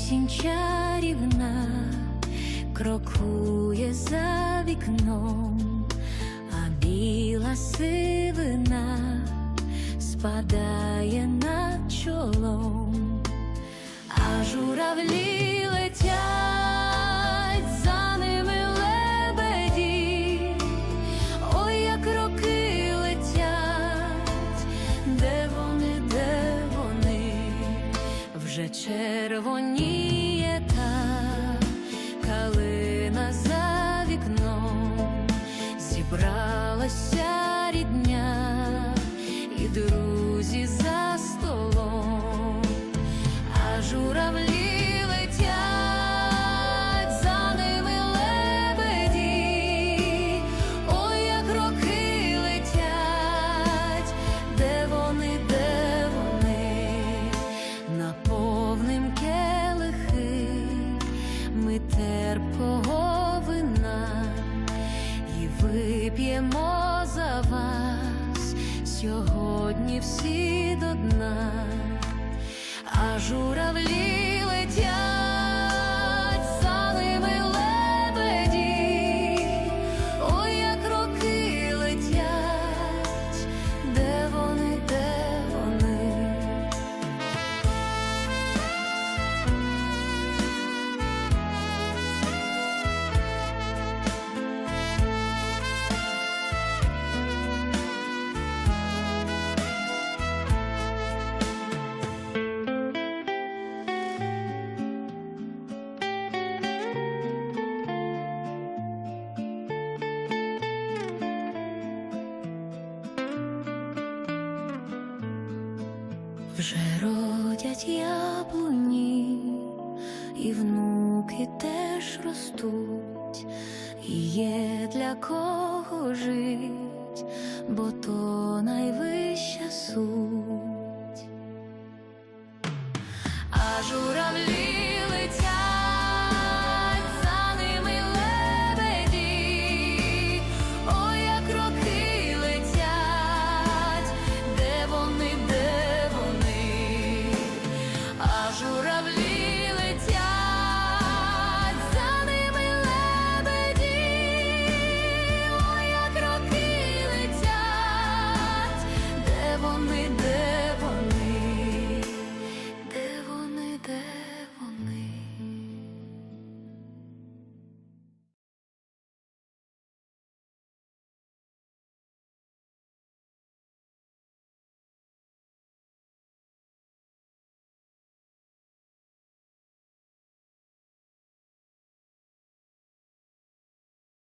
Осінь чарівна крокує за вікном, а біла сивина спадає над чолом, а журавлі вже сьогодні всі до дна, а журавлі Вже родять яблуні, і внуки теж ростуть, і є для кого жить, бо то найвища суть. А жура